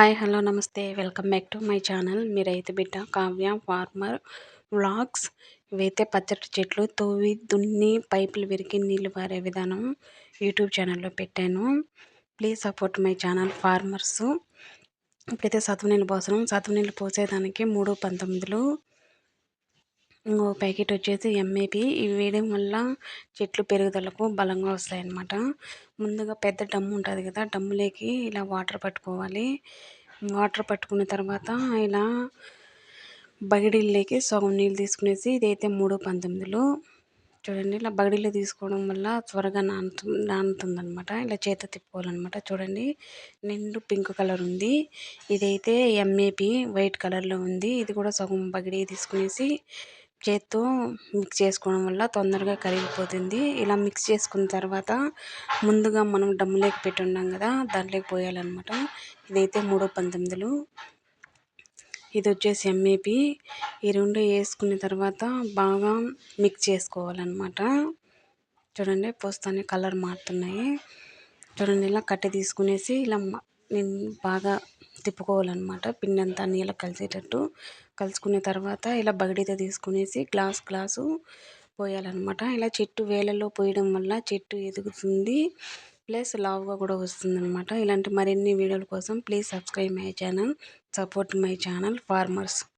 Hi hello namaste. Welcome back to my channel. మీ రైతు బిడ్డ Kavya farmer vlogs. ఇవైతే పచ్చటి చెట్లు తోవి దున్ని పైపులు విరిగి నీళ్ళు పారే విధానం యూట్యూబ్ ఛానల్లో పెట్టాను. Please support my channel farmers. ఇప్పుడైతే సతువు నీళ్ళు పోసడం నీళ్ళు పోసేదానికి మూడు పంతొమ్మిదిలో ఇంకో ప్యాకెట్ వచ్చేసి ఎంఏపి ఇవి వేయడం వల్ల చెట్లు పెరుగుదలకు బలంగా వస్తాయి అన్నమాట ముందుగా పెద్ద డమ్ము ఉంటుంది కదా డమ్ములోకి ఇలా వాటర్ పట్టుకోవాలి. వాటర్ పట్టుకున్న తర్వాత ఇలా బగిడీల్లోకి సగం నీళ్ళు తీసుకునేసి ఇదైతే మూడు పంతొమ్మిదిలో. చూడండి ఇలా బగిడీలు తీసుకోవడం వల్ల త్వరగా నానుతు నానుతుందనమాట ఇలా చేత తిప్పుకోవాలన్నమాట. చూడండి నిండు పింక్ కలర్ ఉంది. ఇదైతే ఎంఏపి వైట్ కలర్లో ఉంది. ఇది కూడా సగం బగిడి తీసుకునేసి చేత్తో మిక్స్ చేసుకోవడం వల్ల తొందరగా కరిగిపోతుంది. ఇలా మిక్స్ చేసుకున్న తర్వాత ముందుగా మనం డమ్ములోకి పెట్టి ఉన్నాం కదా దాంట్లోకి పోయాలన్నమాట. ఇదైతే మూడో పంతొమ్మిదిలు. ఇది వచ్చేసి ఎంఏపి ఈ రెండు వేసుకున్న తర్వాత బాగా మిక్స్ చేసుకోవాలన్నమాట. చూడండి పోస్తానే కలర్ మారుతున్నాయి. చూడండి ఇలా కట్టె తీసుకునేసి ఇలా నేను బాగా తిప్పుకోవాలన్నమాట. పిండి అంతా నీళ్ళ కలిసేటట్టు కలుసుకున్న తర్వాత ఇలా బగడీతో తీసుకునేసి గ్లాస్ గ్లాసు పోయాలన్నమాట. ఇలా చెట్టు వేలలో పోయడం వల్ల చెట్టు ఎదుగుతుంది. ప్లస్ లావుగా కూడా వస్తుందన్నమాట. ఇలాంటి మరిన్ని వీడియోల కోసం please subscribe my channel support my channel farmers.